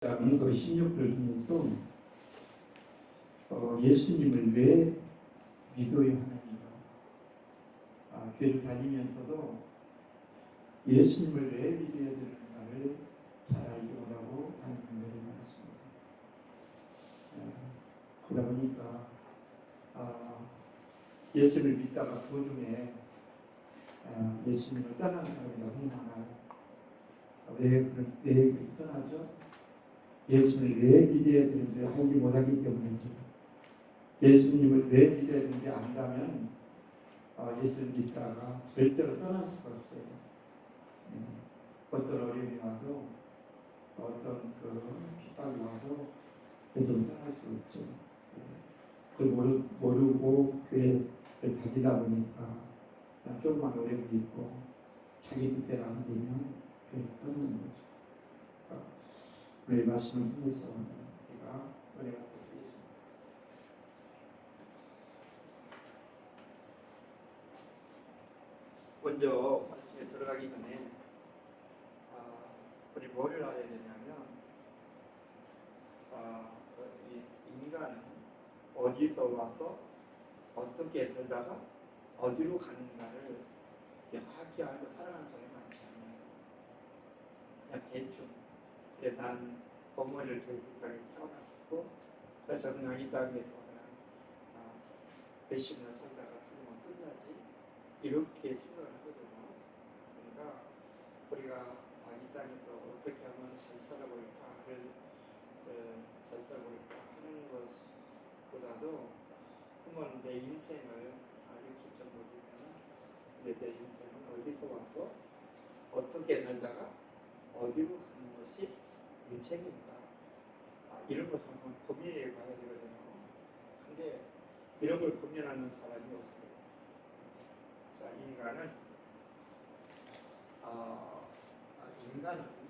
그 16절 중에서 어, 예수님을 왜 믿어야 하느냐 아, 교회를 다니면서도 예수님을 왜 믿어야 되는가를 잘 원하고 하는 분들이 많습니다. 아, 그러다 보니까 아, 예수를 믿다가 도중에 아, 예수님을 떠나는 사람이 너무 많아요. 왜, 왜 그렇게 떠나죠? 예수님을 왜 믿어야 되는지 알지 못하기 때문이죠. 예수님을 왜 믿어야 되는지 안다면 아, 예수를 믿다가 절대로 떠날 수가 없어요. 음, 어떤 어려움이 와도 어떤 그 핍박이 와도 예수를 떠날 수가 없죠. 그걸 모르, 모르고 교회를 다니다 보니까 그냥 조금만 어려움이 있고 자기 뜻대로 안 되면 교회를 떠나는 거죠. 우리 말씀을 통해서 우리가 은혜가 되겠습니다. 먼저 말씀에 들어가기 전에 아, 우리 뭐를 알아야 되냐면 아, 이 인간은 어디서 와서 어떻게 살다가 어디로 가는가를 명확히 알고 살아가는 사람이 많지 않아요. 그냥 대충 그래 난 어머니를 교육까지 태어났었고 그래서 그냥 이 땅에서 그냥 아, 년 살다가 죽으면 끝나지 이렇게 생각을 하거든요. 그러니까 우리가 아, 이 땅에서 어떻게 하면 잘 살아볼까를 어, 잘 살아볼까 하는 것보다도 한번 내 인생을 아, 좀 보면 내, 내 인생은 어디서 와서 어떻게 살다가 어디로 가는 것이 인생인가 아, 이런 걸 한번 고민해 봐야 되거든요. 근데 이런 걸 고민하는 사람이 없어요. 자, 인간은 아, 아, 인간은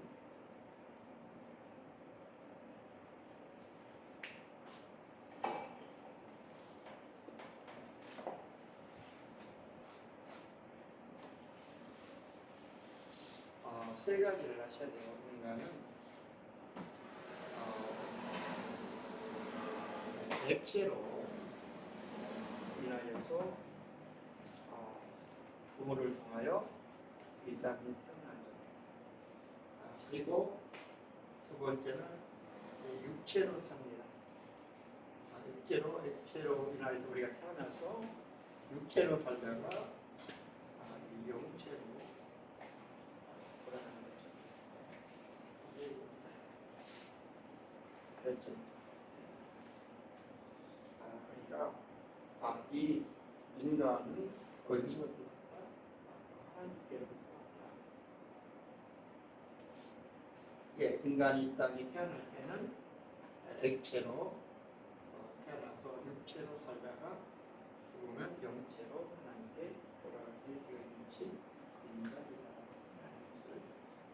어, 세 가지를 하셔야 돼요. 인간은 어, 액체로 인하여서 어, 부모를 통하여 이 땅에 태어나죠. 아, 그리고 두 번째는 이 육체로 삽니다. 아, 육체로 액체로 인하여서 우리가 태어나서 육체로 살다가 아, 이 영체로 돌아가는 거죠. 그렇죠. 아, 그러니까 아, 이 왔다. 예, 인간이 이 땅에 태어날 때는 액체로 어, 태어나서 육체로 살다가 죽으면 영체로 하나님께 돌아가게 되어 있는 것이 인간이다라는 것을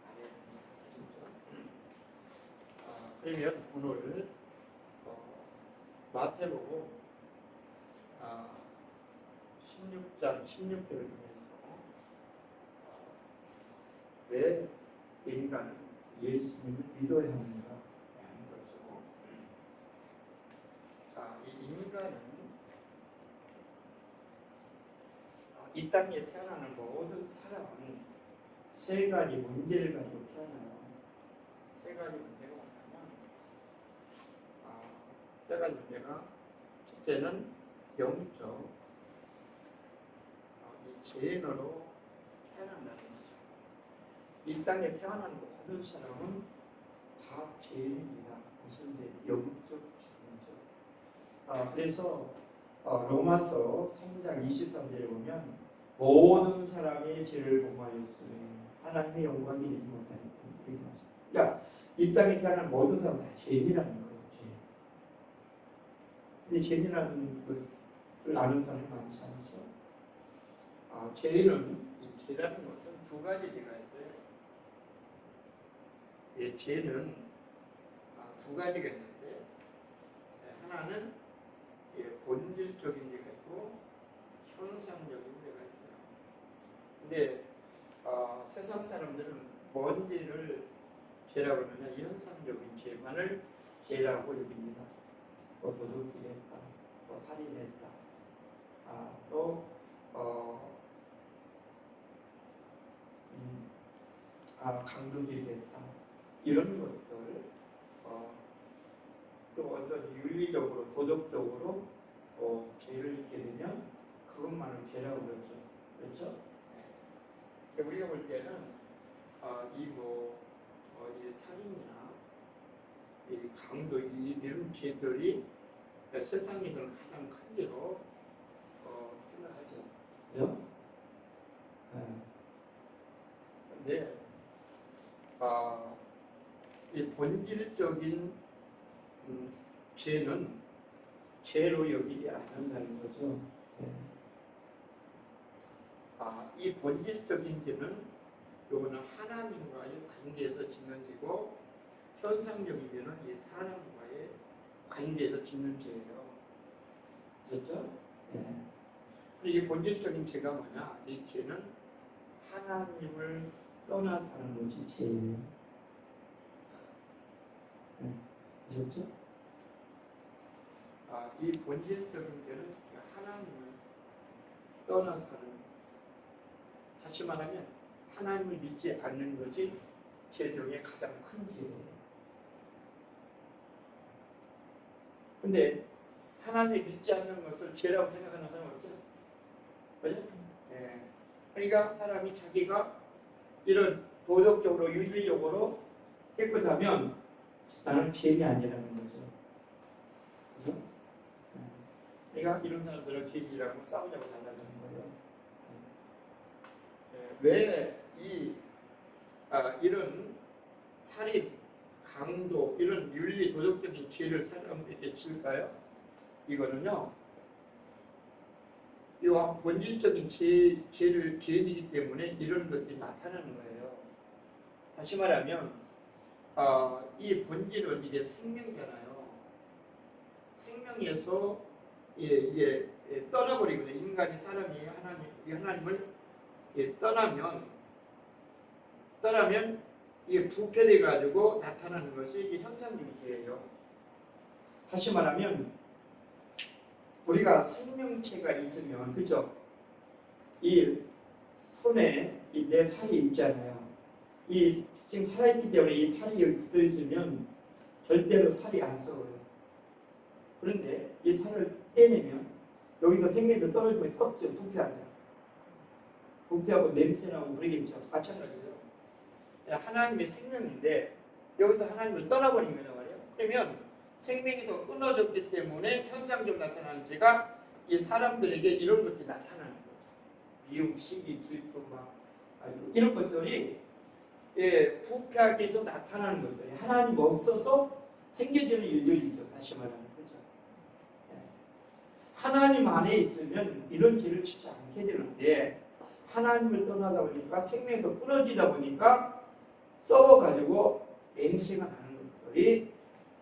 알아야 됩니다. 아, 그러면 오늘 어, 마태복음 아, 16장 16절을 통해서 어, 왜 인간은 예수님을 믿어야 하는가 하는 거죠. 자, 이 인간은 아, 이 땅에 태어나는 모든 사람은 세 가지 문제를 가지고 태어나요. 세 가지 문제가 뭐냐면 아, 세 가지 문제가 첫째는 영적 죄인으로 태어난다는 거죠. 이 땅에 태어난 모든 사람은 다 죄인입니다. 무슨 죄? 영적 죄인이죠. 아, 그래서 어, 로마서 3장 23절에 보면 모든 사람이 죄를 범하였으니 하나님의 영광이 이렇게 말합니다. 그러니까 이 땅에 태어난 모든 사람 다 죄인이라는 거예요. 죄. 근데 죄인이라는 것을 아는 사람이 많지 않죠. 아, 죄는 이 죄라는 것은 두 가지가 있어요. 예, 죄는 아, 두 가지가 있는데 예, 하나는 예, 본질적인 죄가 있고 현상적인 죄가 있어요. 근데 어, 세상 사람들은 뭔지를 죄라고 하면 이 현상적인 죄만을 죄라고 여깁니다. 뭐 도둑질했다, 뭐 살인했다, 아, 또 어, 음, 아, 강도질이 됐다 이런 것들 어, 또 어떤 윤리적으로 도덕적으로 어, 죄를 짓게 되면 그것만을 죄라고 그러죠. 그렇죠? 네. 우리가 볼 때는 어, 이뭐 어, 이 살인이나 이 강도 이- 이런 죄들이 세상에서는 가장 큰 죄로 어, 생각하죠. 그죠? 네. 근데 아, 이 본질적인 음, 죄는 죄로 여기지 않는다는 거죠. 네. 아, 이 본질적인 죄는 요거는 하나님과의 관계에서 짓는 죄고 현상적인 죄는 이 사람과의 관계에서 짓는 죄예요. 그렇죠? 네. 이게 본질적인 죄가 뭐냐? 이 죄는 하나님을 떠나 사는 것이 죄예요. 네. 아셨죠? 아, 이 본질적인 죄는 하나님을 떠나 사는 다시 말하면 하나님을 믿지 않는 것이 죄 중에 가장 큰 죄예요. 근데 하나님 믿지 않는 것을 죄라고 생각하는 사람 없죠? 그죠? 예. 그러니까 사람이 자기가 이런 도덕적으로 윤리적으로 깨끗하면 나는 죄인이 아니라는 거죠. 그죠? 예. 그러니까 이런 사람들은 죄인이라고 싸우자고 산다는 거예요. 왜이 아, 이런 살인, 강도 이런 윤리 도덕적인 죄를 사람에게 질까요? 이거는요. 이와 본질적인 죄, 죄를 죄이기 때문에 이런 것들이 나타나는 거예요. 다시 말하면 아, 이 본질은 이제 생명이잖아요. 생명에서 예, 예, 예, 떠나버리거든요. 인간이 사람이 하나님, 이 하나님을 예, 떠나면 떠나면 이게 부패돼 가지고 나타나는 것이 이게 현상유기예요. 다시 말하면 우리가 생명체가 있으면 그죠? 이 손에 이 내 살이 있잖아요. 이 지금 살아있기 때문에 이 살이 여기 붙어 있으면 절대로 살이 안 썩어요. 그런데 이 살을 떼내면 여기서 생명도 떨어지고 썩죠, 부패하죠. 부패하고 냄새나고 그러겠죠. 마찬가지죠. 하나님의 생명인데 여기서 하나님을 떠나버리면 말이에요. 그러면 생명에서 끊어졌기 때문에 현상적으로 나타나는 죄가 이 사람들에게 이런 것들이 나타나는 거죠. 미움, 시기, 질투, 막 이런 것들이 예, 부패하기 위해서 나타나는 것들이 하나님 없어서 생겨지는 일들이죠. 다시 말하면 그렇죠. 예. 하나님 안에 있으면 이런 죄를 짓지 않게 되는데 하나님을 떠나다 보니까 생명에서 끊어지다 보니까 썩어가지고 냄새가 나는 것들이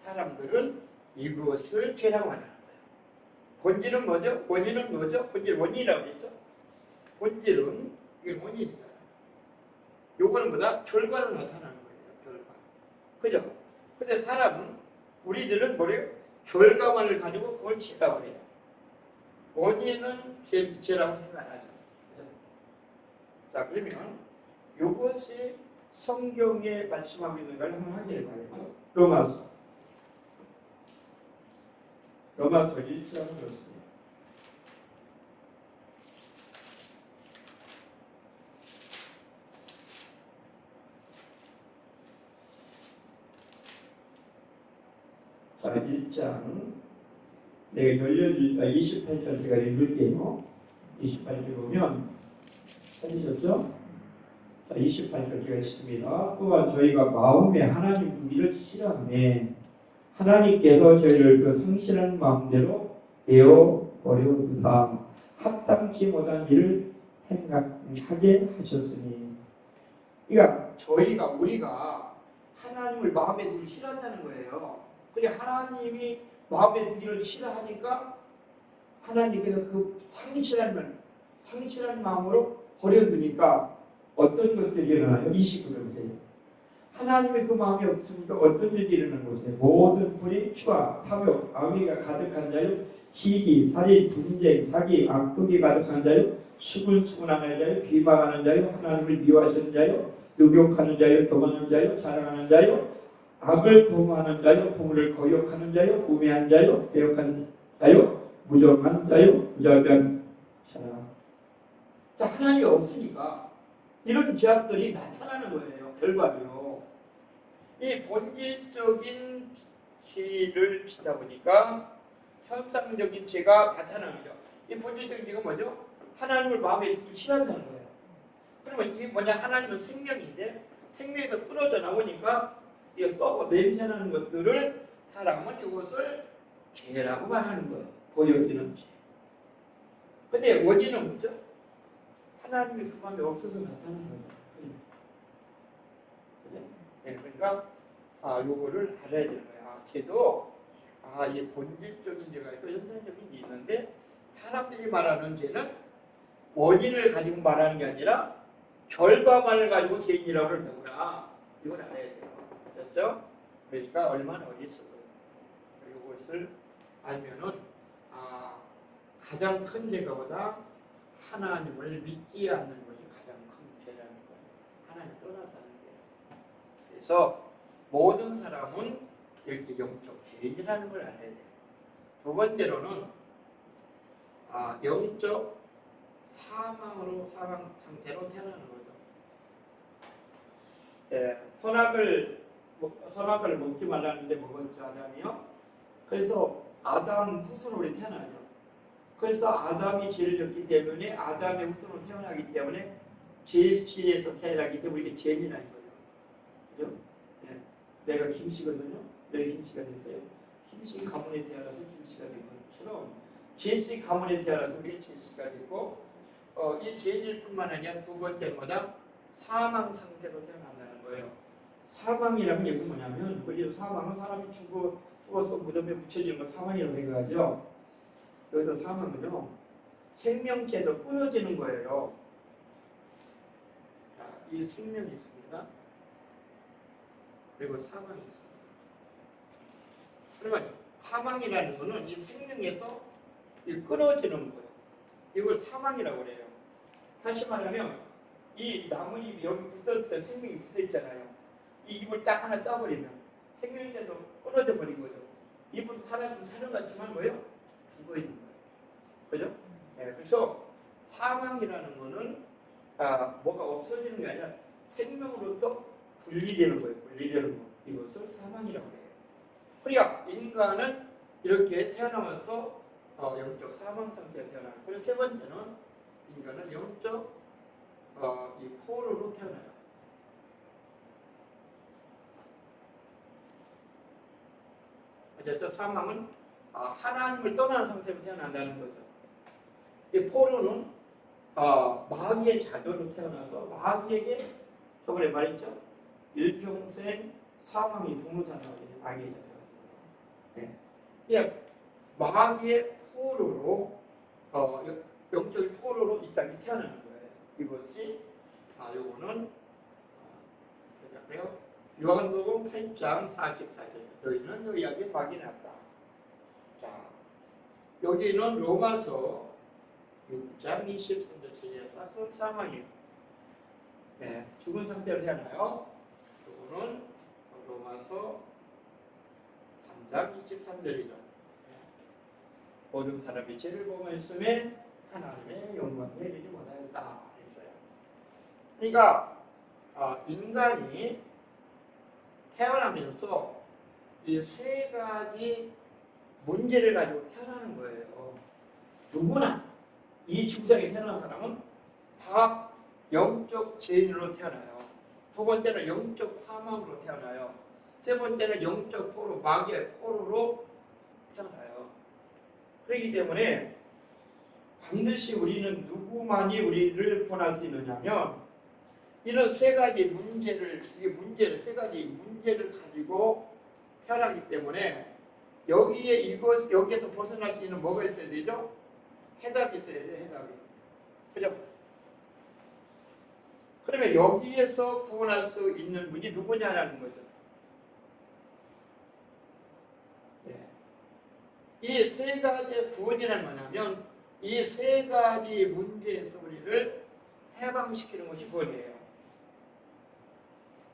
사람들은 이것을 죄라고 하는 거예요. 본질은 뭐죠? 원인은 뭐죠? 본질 원인이라고 했죠. 본질은 이게 원인이다. 요거는 뭐다? 결과로 나타나는 거예요. 결과. 그죠? 근데 사람은 우리들은 뭐래요? 결과만을 가지고 그걸 죄라고 해요. 원인은 죄, 죄라고 생각 안 하죠. 그죠? 자 그러면 요것이 성경에 말씀하고 있는 걸 한번 확인해 봐요. 로마서. 로마서 1장을 그렇습니다. 자, 1장. 내가 열려줄, 아, 28절 제가 읽을게요. 28절 보면, 찾으셨죠? 자, 28절가 있습니다. 또한 저희가 마음에 하나님 부기를 싫어하네. 하나님께서 저희를 그 성실한 마음대로 내어 버려 두사 합당치 못한 일을 행하게 하셨으니. 그러니까 저희가 우리가 하나님을 마음에 두기 싫어한다는 거예요. 근데 하나님이 마음에 두기를 싫어하니까 하나님께서 그 상실한 말, 상실한 마음으로 버려두니까 어떤 것들이 일어나요? 29절 보세요. 하나님의 그 마음이 없으니까 어떤 일이 일어나는 것이에요? 모든 불이 추와 탐욕, 악의가 가득한 자요, 시기, 살인, 분쟁, 사기, 악독이 가득한 자요, 수군수군하는 자요, 비방하는 자요, 하나님을 미워하시는 자요, 욕욕하는 자요, 교만하는 자요, 자랑하는 자요, 악을 도모하는 자요, 부모를 거역하는 자요, 우매한 자요, 배역하는 자요, 무정한 자요, 부자변 자랑. 자, 하나님이 없으니까 이런 죄악들이 나타나는 거예요. 결과로. 이 본질적인 죄를 짓다 보니까 현상적인 죄가 나타나는 거죠. 이 본질적인 죄가 뭐죠? 하나님을 마음에 두기 싫어한다는 거예요. 그러면 이게 뭐냐? 하나님은 생명인데 생명에서 끊어져 나오니까 이거 썩어 냄새나는 것들을 사람은 이것을 죄라고 말하는 거예요. 보여지는 죄. 근데 원인은 뭐죠? 하나님이 그 마음에 없어서 나타나는 거죠. 그죠? 네, 그러니까 아, 요거를 알아야 되는 거야. 아, 걔도 아, 이 본질적인 죄가 있고 현상적인 게 있는데 사람들이 말하는 죄는 원인을 가지고 말하는 게 아니라 결과만을 가지고 죄인이라고 그러는구나. 이걸 알아야 돼요. 됐죠? 그러니까 얼마나 어딨어. 이것을 알면은 아, 가장 큰 죄가 보다 하나님을 믿지 않는 것이 가장 큰 죄라는 거예요. 하나님 떠나서 하는 게. 그래서 모든 사람은 이렇게 영적 죄인이라는 걸 알아야 돼요. 두 번째로는 아, 영적 사망으로 사망 상태로 태어나는 거죠. 예, 선악을 먹- 선악을 먹지 말라는데 먹었죠 아담이요. 그래서 아담 후손으로 태어나죠. 그래서 아담이 죄를 졌기 때문에 아담의 후손으로 태어나기 때문에 죄 시에서 태어나기 때문에 이게 죄인이라는 거죠. 그죠? 예. 내가 김씨거든요. 왜 김씨가 됐어요? 김씨 가문에 태어나서 김씨가 된 것처럼 제씨 가문에 태어나서 우리 제씨가 됐고 어, 이 죄질 뿐만 아니라 두 번째마다 사망 상태로 태어난다는 거예요. 사망이라는 게 뭐냐면 우리 사망은 사람이 죽어 죽어서 무덤에 붙여지는 거 사망이라고 생각하죠. 여기서 사망은요 생명체에서 끊어지는 거예요. 자, 이 생명이 있습니다. 그리고 사망이 있습니다. 그러면 사망이라는 거는 이 생명에서 이 끊어지는 거예요. 이걸 사망이라고 그래요. 다시 말하면 이 나뭇잎이 여기 붙었을 때 생명이 붙어 있잖아요. 이 잎을 딱 하나 따버리면 생명이 돼서 끊어져 버린 거죠. 잎은 사는 같지만 뭐예요? 죽어 있는 거예요. 그죠? 네, 그래서 사망이라는 거는 아, 뭐가 없어지는 게 아니라 생명으로부터 분리되는 거예요. 분리되는 거. 이것을 사망이라고 해요. 그러니까 인간은 이렇게 태어나면서 어, 영적 사망 상태에 태어나요. 그리고 세 번째는 인간은 영적 어, 이 포로로 태어나요. 어쨌든 사망은 어, 하나님을 떠난 상태로 태어난다는 거죠. 이 포로는 어, 마귀의 자녀로 태어나서 마귀에게 저번에 말했죠. 일평생 사망이. 마귀의 자녀. 네. 그냥 마귀의 포로로 어, 영- 영적인 포로로 이 땅에 태어나는 거예요. 이것이 아 요거는 그래요. 요한복음 8장 44절 너희는 너희에게 막이 났다. 자 여기는 로마서 6장 23절에 싹선 사망이에요. 네, 죽은 상태로 태어나요. 요거는 로마서 3장 23절이죠. 모든 사람이 죄를 범했음에 하나님의 영광에 이르지 못하였다 했어요. 그러니까 아, 인간이 태어나면서 이 세 가지 문제를 가지고 태어나는 거예요. 누구나 이 지구상에 태어난 사람은 다 영적 죄인으로 태어나요. 두 번째는 영적 사망으로 태어나요. 세 번째는 영적 포로, 마귀의 포로로 태어나요. 그렇기 때문에 반드시 우리는 누구만이 우리를 구원할 수 있느냐면 이런 세 가지 문제를 이 문제를 세 가지 문제를 가지고 태어나기 때문에 여기에 이것 여기에서 벗어날 수 있는 뭐가 있어야 되죠? 해답이 있어야 돼요. 해답이. 그죠? 그러면 여기에서 구원할 수 있는 분이 누구냐라는 거죠. 이세 가지의 구원이란 뭐냐면 이 세 가지 문제에서 우리를 해방시키는 것이 구원이에요.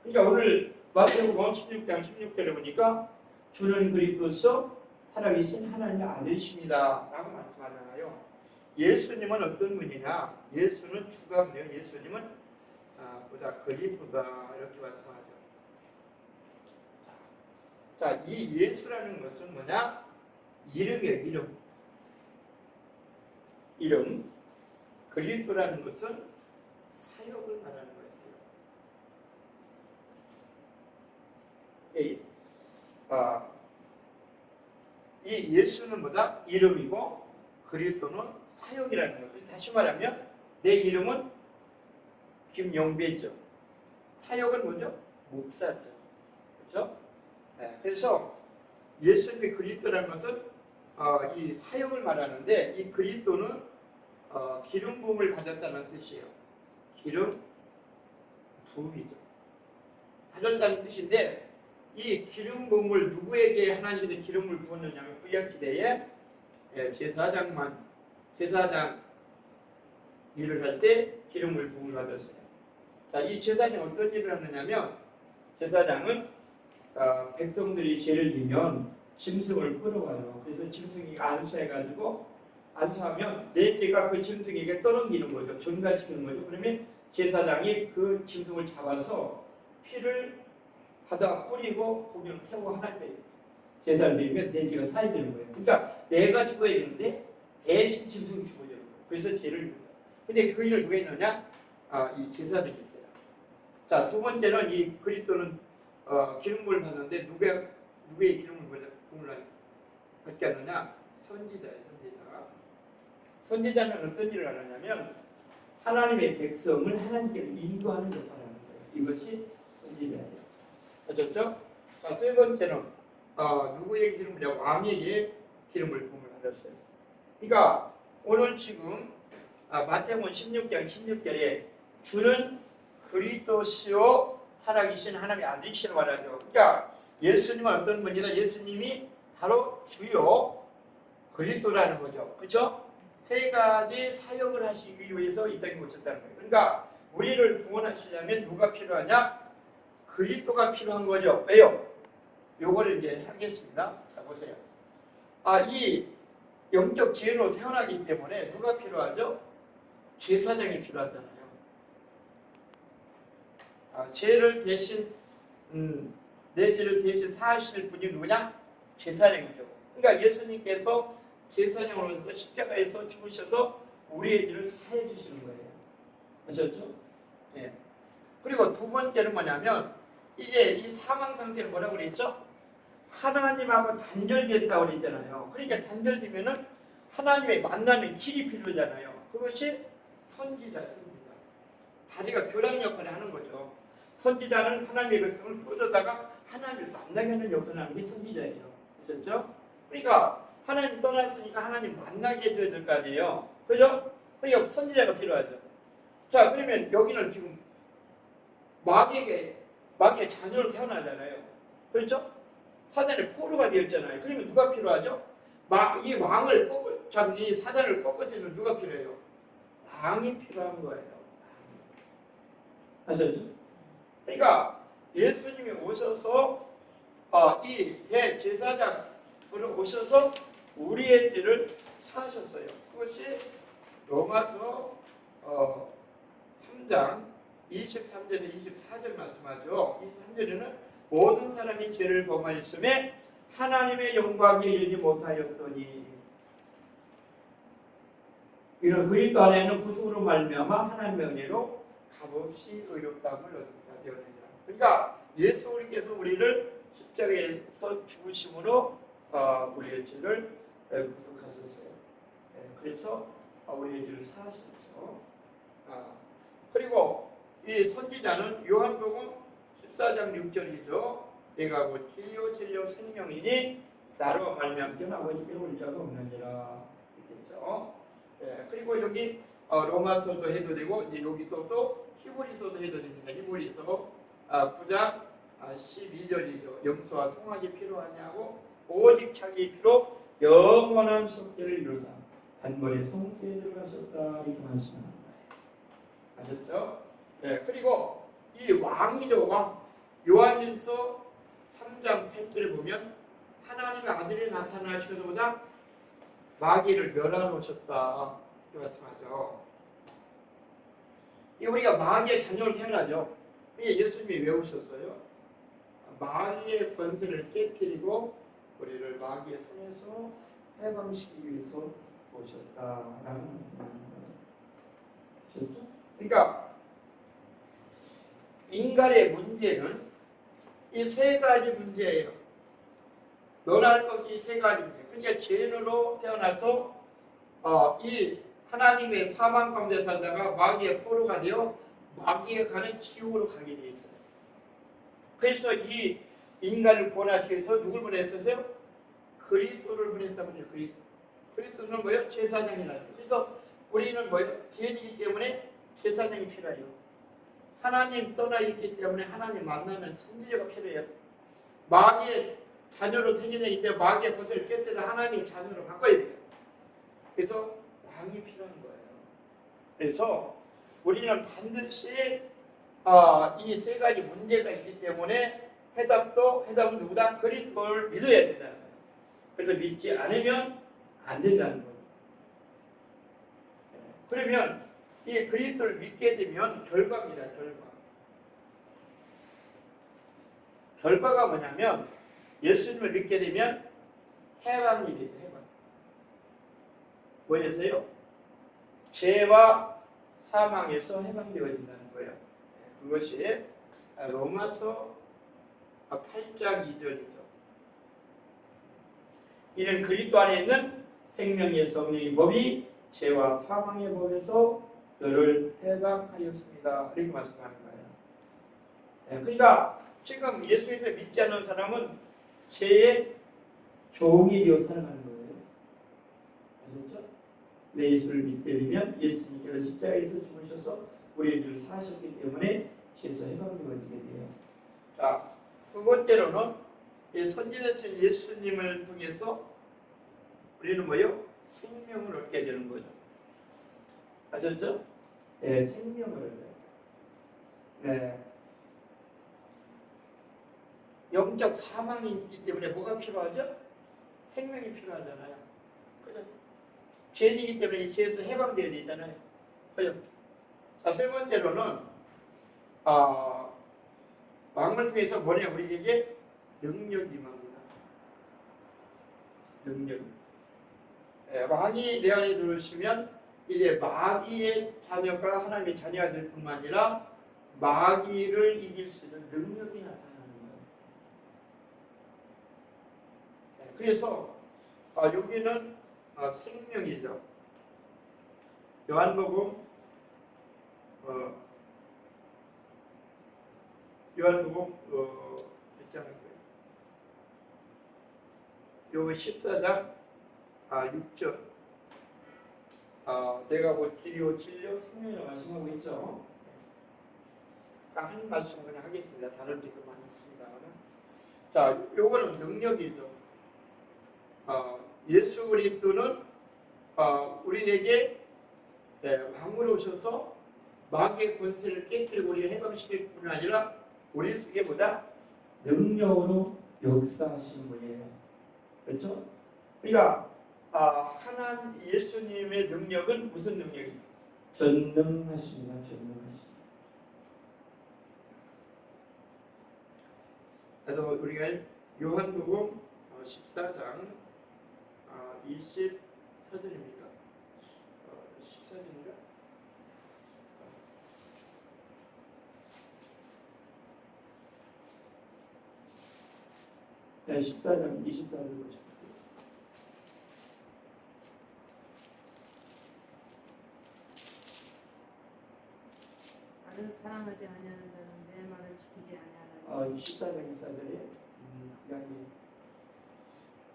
그러니까 오늘 마태복음 16장 16절에 보니까 주는 그리스도서 살아계신 하나님의 아들이십니다 라고 말씀하잖아요. 예수님은 어떤 분이냐? 예수는 주가 뭐예요? 예수님은 아, 보다 그리스도다 이렇게 말씀하죠. 자, 이 예수라는 것은 뭐냐? 이름이에요, 이름. 이름. 그리스도라는 것은 사역을 말하는 것이에요. 이, 아, 이 예수는 뭐다? 이름이고 그리스도는 사역이라는 거죠. 다시 말하면 내 이름은 김용배죠. 사역은 뭐죠? 목사죠. 그렇죠? 네, 그래서 예수님의 그리스도라는 것은 어, 이 사역을 말하는데 이 그리스도는 어, 기름 부음을 받았다는 뜻이에요. 기름 부음이죠. 받았다는 뜻인데 이 기름 부음을 누구에게 하나님이 기름을 부었느냐면 구약 시대에 예, 제사장만 제사장 일을 할 때 기름을 부음을 받았어요. 자, 이 제사장이 어떤 일을 하느냐면 제사장은 어, 백성들이 죄를 지면 짐승을 끌어와요. 그래서 짐승이 안수해가지고 안수하면 내 죄가 그 짐승에게 떠넘기는 거죠. 전가시키는 거죠. 그러면 제사장이 그 짐승을 잡아서 피를 바다 뿌리고 고기를 태우고 하나님의 제사를 드리면 내 죄가 사야 되는 거예요. 그러니까 내가 죽어야 되는데 대신 짐승이 죽어야 되는 거예요. 그래서 죄를 묻어. 근데 그 일을 누가 했느냐? 아, 이 제사장이 했어요. 자, 두 번째는 이 그리스도는 어, 기름을 받는데 누가 누구의 기름을 받게 하느냐? 선지자예요, 선지자. 선지자는 어떤 일을 하느냐면 하나님의 백성을 하나님께로 인도하는 역할을 하는 거예요. 이것이 선지자예요. 아셨죠? 자, 세 번째는 어, 누구의 기름을 왕에게 기름을 부음을 받았어요. 그러니까 오늘 지금 아, 마태복음 16장 16절에 주는 그리스도시요 살아계신 하나님의 아들이시라고 말하죠. 그러니까 예수님은 어떤 분이다? 예수님이 바로 주요 그리스도라는 거죠. 그렇죠? 세 가지 사역을 하시기 위해서 이 땅에 오셨다는 거예요. 그러니까 우리를 구원하시려면 누가 필요하냐? 그리스도가 필요한 거죠. 왜요? 요거를 이제 하겠습니다. 자, 보세요. 아, 이 영적 지혜로 태어나기 때문에 누가 필요하죠? 제사장이 필요하잖아요. 아, 죄를 대신 음, 내 죄를 대신 사하실 분이 누구냐? 제사장이죠. 그러니까 예수님께서 제사장으로서 십자가에서 죽으셔서 우리의 죄를 사해 주시는 거예요. 아셨죠? 예. 그리고 두 번째는 뭐냐면 이제 이 사망 상태를 뭐라고 그랬죠? 하나님하고 단절됐다고 그랬잖아요. 그러니까 단절되면은 하나님의 만나는 길이 필요잖아요. 그것이 선지자, 선지자. 다리가 교란 역할을 하는 거죠. 선지자는 하나님의 백성을 풀어다가 하나님을 만나게 하는 역할을 하는 게 선지자예요. 그렇죠? 그러니까 하나님 떠났으니까 하나님 만나게 해줘야 될 거 아니에요. 그죠? 그러니까 선지자가 필요하죠. 자, 그러면 여기는 지금 마귀에게, 마귀의 자녀로 태어나잖아요. 그렇죠? 사단의 포로가 되었잖아요. 그러면 누가 필요하죠? 마, 이 왕을 꺾어, 참, 이 사단을 꺾으시면 누가 필요해요? 왕이 필요한 거예요. 아셨죠? 그러니까 예수님이 오셔서 어, 이 대제사장으로 오셔서 우리의 죄를 사하셨어요. 그것이 로마서 어, 3장 23절에 24절 말씀하죠. 이 3절에는 모든 사람이 죄를 범하였음에 하나님의 영광에 이르지 못하였더니 이런 그리스도 안에는 구속으로 말미암아 하나님의 은혜로 값없이 의롭다함을 얻게 되었느니라. 그러니까 예수 우리께서 우리를 십자가에서 죽으심으로 어, 우리의 죄를 에, 구속하셨어요. 예, 그래서 어, 우리의 죄를 사하셨죠. 아, 그리고 이 선지자는 요한복음 14장 6절이죠. 내가 곧 진리요 진리요 생명이니 나로 말미암기는 아버지께 올 자가 없느니라. 이렇겠죠. 예, 그리고 여기 어, 로마서도 해도 되고 이제 여기 또, 또 히브리서도 해도 됩니다. 히브리서 아, 9장 아, 12절이죠. 영수와 송악이 필요하냐고 오직 자기 피로 영원한 속죄를 이루사 단번에 성수에 들어가셨다 거예요. 아셨죠? 네, 그리고 이 왕이죠 왕. 요한일서 3장 8절에 보면 하나님의 아들이 나타나시고보다 마귀를 멸하놓으셨다 이 우리가 마귀의 자녀로 태어나죠. 그게 예수님이 왜 오셨어요? 마귀의 권세를 깨뜨리고 우리를 마귀의 손에서 해방시키기 위해서 오셨다라는 말씀입니다. 그러니까 인간의 문제는 이 세 가지 문제예요. 논할 것이 세 가지입니다. 그러니까 죄인으로 태어나서 어, 이 하나님의 사망 가운데 살다가 마귀의 포로가 되어 마귀에 가는 지옥으로 가게 돼 있어요. 그래서 이 인간을 구원하시기 위해서 누굴 보냈었어요? 그리스도를 보냈어요. 그리스도. 그리스도는 뭐예요? 제사장이라는 거예요. 그래서 우리는 뭐예요? 죄인이기 때문에 제사장이 필요해요. 하나님 떠나 있기 때문에 하나님 만나는 선지자가 필요해요. 마귀의 자녀로 태어나기 때문에 마귀의 것을 깨뜨려 하나님 자녀로 바꿔야 돼요. 그래서 왕이 필요한 거예요. 그래서 우리는 반드시 아, 이세 가지 문제가 있기 때문에 해답도 해답은 누구다? 그리스도를 믿어야 된다는 거예요. 그래서 믿지 않으면 안 된다는 거예요. 네. 그러면 이 그리스도를 믿게 되면 결과입니다. 결과. 결과가 뭐냐면 예수님을 믿게 되면 해방이 되죠. 해방. 뭐였어요? 죄와 사망에서 해방되어진다는 거예요. 그것이 로마서 8장 2절이죠. 이는 그리스도 안에 있는 생명의 성령의 법이 죄와 사망의 법에서 너를 해방하였습니다. 이렇게 말씀하는 거예요. 네, 그러니까 지금 예수님을 믿지 않는 사람은 죄의 종이 되어 살아가는 거예요. 아셨죠? 내 예수를 믿게 되면 예수님께서 십자가에서 죽으셔서 우리를 사셨기 때문에 죄에서 해방되어지게 돼요. 자, 두 번째로는 이 선지자신 예수님을 통해서 우리는 뭐요? 생명을 얻게 되는 거죠. 아셨죠? 네, 생명을 얻어요. 네. 영적 사망이 있기 때문에 뭐가 필요하죠? 생명이 필요하잖아요. 그죠? 죄이기 때문에 이 죄에서 해방되어야 되잖아요. 그죠? 자, 세 번째로는, 아, 왕을 통해서 뭐냐, 우리에게 능력이 임합니다. 능력. 예, 왕이 내 안에 들어오시면 이제 마귀의 자녀가 하나님의 자녀가 될 뿐만 아니라 마귀를 이길 수 있는 능력이 나타나는 거예요. 예, 그래서 아, 여기는 아, 생명이죠. 요한복음 어, 요한복음 어? 요거 14장 아, 6절 아, 내가 곧 길이요 진리요 생명이라고 말씀하고 있죠. 딱한 말씀 그냥 하겠습니다. 다른 데도 많이 있습니다만. 자, 요거는 능력이죠. 어, 예수 그리스도는 어, 우리에게 네, 왕으로 오셔서 마귀의 권세를 깨뜨리고 우리를 해방시킬 뿐 아니라 우리 속에 보다 능력으로 역사하신 분이에요. 그렇죠? 그러니까 아, 하나님 예수님의 능력은 무슨 능력이에요? 전능하십니다. 전능하십니다. 그래서 우리가 요한복음 14장 24절입니다. 14절인가? 자, 14장 24절 보십시오. 나를 사랑하지 아니하는 자는 내 말을 지키지 아니하나니 어, 14장 24절에 음, 여기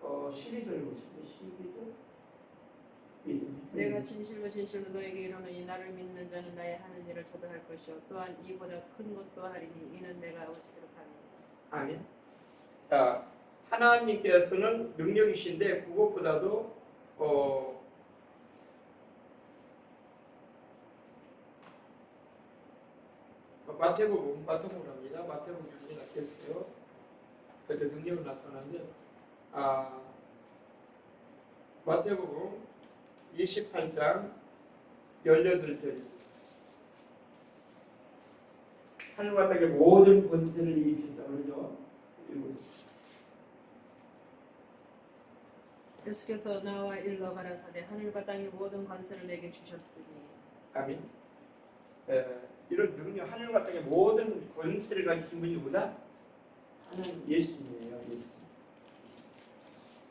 어, 12절 보시죠. 12절. 믿음이 내가 진실로 진실로 너에게 이르노니 나를 믿는 자는 나의 하는 일을 저도 할 것이요 또한 이보다 큰 것도 하리니 이는 내가 어찌 그렇하느냐 아멘. 자, 하나님께서는 능력이신데 그것보다도 어, 마태복음 마태복음 합니다. 마태복음 중에 낫겠어요. 그때 능력을 나타나는데 아 마태복음 28장 18절 하늘과 땅의 모든 권세를 입힌 자를요 읽고 있습니다. 예수께서 나와 일러 가라사대 하늘과 땅의 모든 관세를 내게 주셨으니 아멘. 에, 이런 능력 하늘과 땅의 모든 권세를 가지신 분이 누구다? 하나님 예수님이에요. 예수님.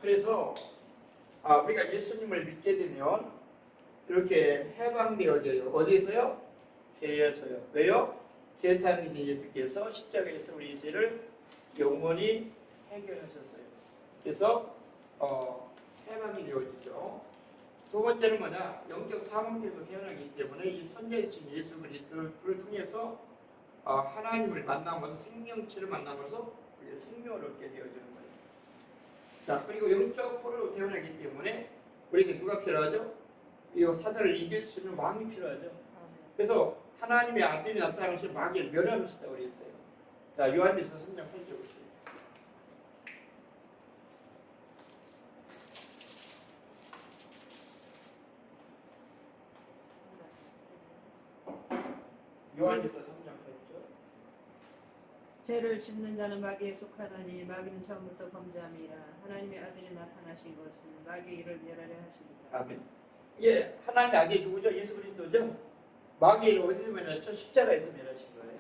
그래서 아, 우리가 예수님을 믿게 되면 이렇게 해방되어져요. 어디에서요? 죄에서요. 왜요? 제사장이신 예수께서 십자가에서 우리 죄를 영원히 해결하셨어요. 그래서 어, 해방이 되어지죠. 두 번째는 뭐냐? 영적 사망에서 태어나기 때문에 이 선자이신 예수 그리스도를 통해서 어, 하나님을 만나면서 생명체를 만나면서 우리 생명을 얻게 되어지는 거예요. 자 그리고 영적으로 태어나기 때문에 우리에게 누가 필요하죠? 이 사단을 이길 수 있는 왕이 필요하죠. 그래서 하나님의 아들이 나타나신 마귀를 멸하시다 그랬어요. 자 요한일서 3장 8절 보세요. 요한일서 3장 8절. 죄를 짓는 자는 마귀에 속하나니 마귀는 처음부터 범죄함이라 하나님의 아들이 나타나신 것은 마귀의 일을 멸하려 하십니다 아멘. 예, 하나님의 아들 누구죠? 예수 그리스도죠. 마귀를 어디서 멸하셨죠? 십자가에서 멸하신 거예요.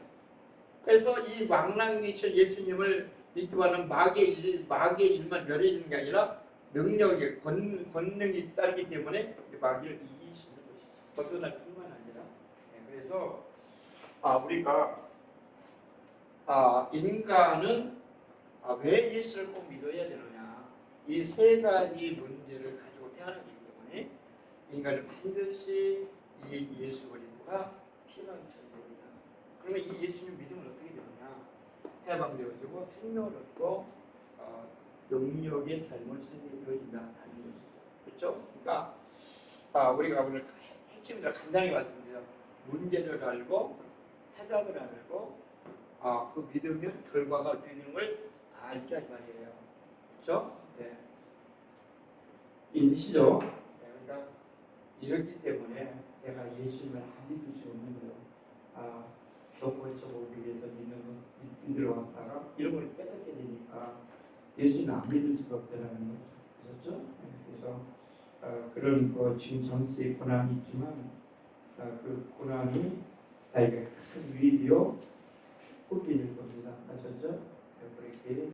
그래서 이 망랑이신 예수님을 믿고 하는 마귀의 일, 마귀의 일만 멸해지는 게 아니라 능력의 권, 권능이 따르기 때문에 이 마귀를 있는 것이죠. 벗어날 뿐만 아니라. 예, 그래서 아 우리가 아 인간은 아, 왜 예수를 꼭 믿어야 되느냐? 이 세 가지 문제를 가지고 태어나기 때문에 인간은 반드시 이 예수 그리스도가 필요한 존재입니다. 그러면 이 예수님 믿으면 어떻게 되느냐? 해방되어지고 생명을 얻고 어, 능력의 삶을 살게 되어진다는 것이죠. 그렇죠? 그러니까 아, 우리가 오늘 핵심을 간단히 봤습니다. 문제를 알고 해답을 알고 아, 그 믿으면 결과가 어떻게 되는 걸 알자 이 말이에요. 그렇죠? 네. 잊으시죠? 네, 그러니까 이렇기 때문에 내가 예수님을 안 믿을 수 없는 거예요. 아, 경고에서 오기 위해서 믿는 믿- 믿으러 왔다가 이런 걸 깨닫게 되니까 예수님을 안 믿을 수가 없다는 거죠. 그렇죠? 네, 그래서 어, 그런 그 지금 전세의 고난이 있지만 어, 그 고난이 나에게 큰 위기요 될 겁니다. 아셨죠? 그렇게